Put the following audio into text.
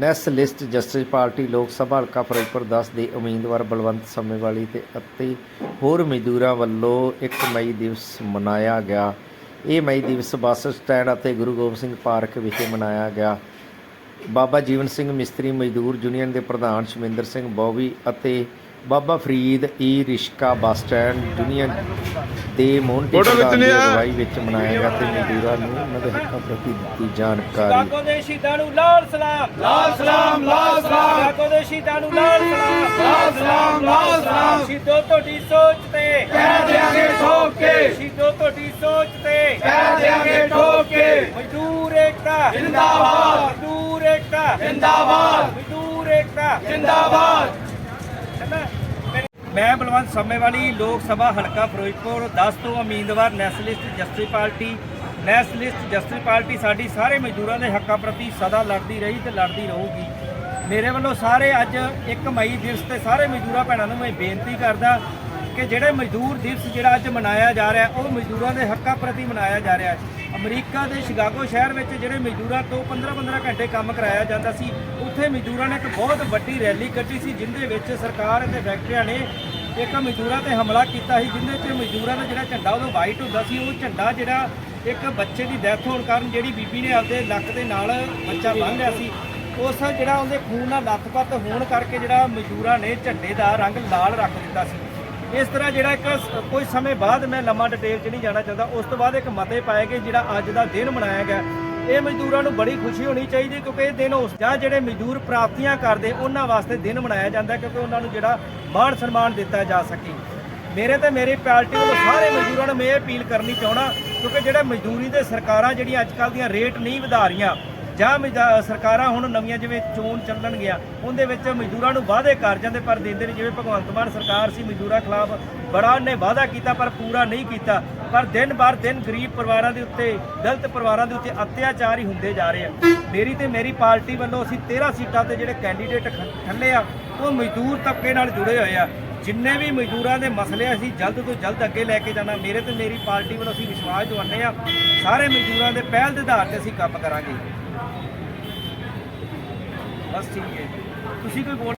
ਨੈਸ list justice party ਲੋਕ ਸਭਾ ਹਲਕਾ ਫਿਰੋਜ਼ਪੁਰ 10 ਦੇ ਉਮੀਦਵਾਰ ਬਲਵੰਤ ਸੰਮੇਵਾਲੀ ਤੇ ਅਤੇ ਹੋਰ ਮਜ਼ਦੂਰਾਂ ਵੱਲੋਂ 1 ਮਈ ਦਿਵਸ ਮਨਾਇਆ ਗਿਆ। ਇਹ ਮਈ ਦਿਵਸ ਬੱਸ ਸਟੈਂਡ ਅਤੇ ਗੁਰੂ ਗੋਬਿੰਦ ਸਿੰਘ ਪਾਰਕ ਵਿਖੇ ਮਨਾਇਆ ਗਿਆ। ਬਾਬਾ ਜੀਵਨ ਸਿੰਘ ਮਿਸਤਰੀ ਮਜ਼ਦੂਰ ਯੂਨੀਅਨ ਦੇ ਪ੍ਰਧਾਨ ਸ਼ਮਿੰਦਰ ਸਿੰਘ ਬੋਵੀ ਅਤੇ ਬਾਬਾ ਫਰੀਦ ਈ ਰਿਸ਼ਕਾ ਬੱਸ ਸਟੈਂਡ ਯੂਨੀਅਨ ਦੇ ਮੋਹਨਟੀ ਫੋਟੋ ਦੀ। ਅਗਵਾਈ ਵਿੱਚ ਮਨਾਇਆ ਗਿਆ ਤੇ ਮਜ਼ਦੂਰਾਂ ਨੂੰ ਉਹਨਾਂ ਦੇ ਹੱਕਾਂ ਪ੍ਰਤੀ ਦਿੱਤੀ ਜਾਣਕਾਰੀ। ਜਾਗੋ ਦੇ ਸ਼ਹੀਦਾਂ ਨੂੰ ਲਾਲ ਸਲਾਮ। ਲਾਲ ਸਲਾਮ ਲਾਲ ਸਲਾਮ। ਜਾਗੋ ਦੇ ਸ਼ਹੀਦਾਂ ਨੂੰ ਲਾਲ ਸਲਾਮ। ਲਾਲ ਸਲਾਮ ਲਾਲ ਸਲਾਮ। ਸ਼ਹੀਦੋ ਤੁਹਾਡੀ ਸੋਚ ਤੇ। ਕਹਿ ਦਿਆਂਗੇ ਠੋਕ ਕੇ। ਸ਼ਹੀਦੋ ਤੁਹਾਡੀ ਸੋਚ ਤੇ। ਕਹਿ ਦਿਆਂਗੇ ਠੋਕ ਕੇ। ਮਜ਼ਦੂਰ ਏਕਤਾ। ਜਿੰਦਾਬਾਦ। ਮਜ਼ਦੂਰ ਏਕਤਾ। ਜਿੰਦਾਬਾਦ। ਮਜ਼ਦੂਰ ਏਕਤਾ। ਜਿੰਦਾਬਾਦ। ਮੈਂ ਬਲਵੰਤ ਸੰਮੇਵਾਲੀ, ਲੋਕ ਸਭਾ ਹਲਕਾ ਫਿਰੋਜ਼ਪੁਰ 10 ਤੋਂ ਉਮੀਦਵਾਰ nationalist justice party nationalist justice party ਸਾਡੀ ਸਾਰੇ ਮਜ਼ਦੂਰਾਂ ਦੇ ਹੱਕਾਂ ਪ੍ਰਤੀ ਸਦਾ ਲੜਦੀ ਰਹੀ ਤੇ ਲੜਦੀ ਰਹੂਗੀ। ਮੇਰੇ ਵੱਲੋਂ ਸਾਰੇ ਅੱਜ 1 ਮਈ ਦਿਵਸ ਤੇ ਸਾਰੇ ਮਜ਼ਦੂਰਾਂ ਭੈਣਾਂ ਨੂੰ ਮੈਂ ਬੇਨਤੀ ਕਰਦਾ ਕਿ ਜਿਹੜੇ ਮਜ਼ਦੂਰ ਦਿਵਸ ਜਿਹੜਾ ਅੱਜ ਮਨਾਇਆ ਜਾ ਰਿਹਾ, ਉਹ ਮਜ਼ਦੂਰਾਂ ਦੇ ਹੱਕਾਂ ਪ੍ਰਤੀ ਮਨਾਇਆ ਜਾ ਰਿਹਾ ਹੈ। ਅਮਰੀਕਾ ਦੇ ਸ਼ਿਕਾਗੋ ਸ਼ਹਿਰ ਵਿੱਚ ਜਿਹੜੇ ਮਜ਼ਦੂਰਾਂ ਤੋਂ 15-15 ਘੰਟੇ ਕੰਮ ਕਰਾਇਆ ਜਾਂਦਾ ਸੀ, ਉੱਥੇ ਮਜ਼ਦੂਰਾਂ ਨੇ ਇੱਕ ਬਹੁਤ ਵੱਡੀ ਰੈਲੀ ਕੱਢੀ ਸੀ, ਜਿੰਦੇ ਵਿੱਚ ਸਰਕਾਰ ਅਤੇ ਫੈਕਟਰੀਆਂ ਨੇ ਇੱਕ ਮਜ਼ਦੂਰਾਂ ਤੇ ਹਮਲਾ ਕੀਤਾ ਸੀ, ਜਿੰਦੇ 'ਚ ਮਜ਼ਦੂਰਾਂ ਦਾ ਜਿਹੜਾ ਝੰਡਾ ਉਦੋਂ ਵਾਈਟ ਹੁੰਦਾ ਸੀ, ਉਹ ਝੰਡਾ ਜਿਹੜਾ ਇੱਕ ਬੱਚੇ ਦੀ ਡੈਥ ਹੋਣ ਕਾਰਨ ਜਿਹੜੀ ਬੀਬੀ ਨੇ ਆਪਦੇ ਲੱਕ ਦੇ ਨਾਲ ਬੱਚਾ ਬੰਨ੍ਹ ਲਿਆ ਸੀ, ਉਸ ਜਿਹੜਾ ਉਹਦੇ ਖੂਨ ਨਾਲ ਲੱਥਪੱਥ ਹੋਣ ਕਰਕੇ ਜਿਹੜਾ ਮਜ਼ਦੂਰਾਂ ਨੇ ਝੰਡੇ ਦਾ ਰੰਗ ਲਾਲ ਰੱਖ ਦਿੱਤਾ ਸੀ। ਇਸ ਤਰ੍ਹਾਂ ਜਿਹੜਾ ਇੱਕ ਕੁਝ ਸਮੇਂ ਬਾਅਦ ਮੈਂ ਲੰਮਾ ਡਿਟੇਲ 'ਚ ਨਹੀਂ ਜਾਣਾ ਚਾਹੁੰਦਾ, ਉਸ ਤੋਂ ਬਾਅਦ ਇੱਕ ਮਤੇ ਪਾਏ ਗਏ ਜਿਹੜਾ ਅੱਜ ਦਾ ਦਿਨ ਮਨਾਇਆ ਗਿਆ। ਇਹ ਮਜ਼ਦੂਰਾਂ ਨੂੰ ਬੜੀ ਖੁਸ਼ੀ ਹੋਣੀ ਚਾਹੀਦੀ ਕਿਉਂਕਿ ਇਹ ਦਿਨ ਉਸ ਜਾਂ ਜਿਹੜੇ ਮਜ਼ਦੂਰ ਪ੍ਰਾਪਤੀਆਂ ਕਰਦੇ, ਉਹਨਾਂ ਵਾਸਤੇ ਦਿਨ ਮਨਾਇਆ ਜਾਂਦਾ ਕਿਉਂਕਿ ਉਹਨਾਂ ਨੂੰ ਜਿਹੜਾ ਮਾਣ ਸਨਮਾਨ ਦਿੱਤਾ ਜਾ ਸਕੇ। ਮੇਰੇ ਤੇ ਮੇਰੀ ਪਾਰਟੀ ਵੱਲੋਂ ਸਾਰੇ ਮਜ਼ਦੂਰਾਂ ਨੂੰ ਮੈਂ ਇਹ ਅਪੀਲ ਕਰਨੀ ਚਾਹਣਾ ਕਿਉਂਕਿ ਜਿਹੜੇ ਮਜ਼ਦੂਰੀ ਦੇ ਸਰਕਾਰਾਂ ਜਿਹੜੀਆਂ ਅੱਜ ਕੱਲ੍ਹ ਦੀਆਂ ਰੇਟ ਨਹੀਂ ਵਧਾ ਰਹੀਆਂ ਜਾਂ ਮਜ਼ਦਾ- ਸਰਕਾਰਾਂ ਹੁਣ ਨਵੀਆਂ ਜਿਵੇਂ ਚੋਣ ਚੱਲਣ ਗਿਆ, ਉਹਦੇ ਵਿੱਚ ਮਜ਼ਦੂਰਾਂ ਨੂੰ ਵਾਅਦੇ ਕਰ ਜਾਂਦੇ, ਪਰ ਦਿੰਦੇ ਨਹੀਂ। ਜਿਵੇਂ ਭਗਵੰਤ ਮਾਨ ਸਰਕਾਰ ਸੀ, ਮਜ਼ਦੂਰਾਂ ਖਿਲਾਫ ਬੜਾ ਉਹਨੇ ਵਾਅਦਾ ਕੀਤਾ, ਪਰ ਪੂਰਾ ਨਹੀਂ ਕੀਤਾ। ਪਰ ਦਿਨ ਬਰ ਦਿਨ ਗਰੀਬ ਪਰਿਵਾਰਾਂ ਦੇ ਉੱਤੇ, ਦਲਿਤ ਪਰਿਵਾਰਾਂ ਦੇ ਉੱਤੇ ਅਤਿਆਚਾਰ ਹੀ ਹੁੰਦੇ ਜਾ ਰਹੇ ਆ। ਮੇਰੀ ਤੇ ਮੇਰੀ ਪਾਰਟੀ ਵੱਲੋਂ ਅਸੀਂ 13 ਸੀਟਾਂ ਤੇ ਜਿਹੜੇ ਕੈਂਡੀਡੇਟ ਠੱਲੇ ਆ, ਉਹ ਮਜ਼ਦੂਰ ਤਬਕੇ ਨਾਲ ਜੁੜੇ ਹੋਏ ਆ। ਜਿੰਨੇ ਵੀ ਮਜ਼ਦੂਰਾਂ ਦੇ ਮਸਲੇ ਅਸੀਂ ਜਲਦ ਤੋਂ ਜਲਦ ਅੱਗੇ ਲੈ ਕੇ ਜਾਣਾ। ਮੇਰੇ ਤੇ ਮੇਰੀ ਪਾਰਟੀ ਵੱਲੋਂ ਅਸੀਂ ਵਿਸ਼ਵਾਸ ਦਿਵਾਉਂਦੇ ਆ, ਸਾਰੇ ਮਜ਼ਦੂਰਾਂ ਦੇ ਪਹਿਲ ਦੇ ਆਧਾਰ ਤੇ ਅਸੀਂ ਕੰਮ ਕਰਾਂਗੇ। ਬਸ ਠੀਕ ਹੈ। ਤੁਸੀਂ ਕੋਈ ਬੋਲ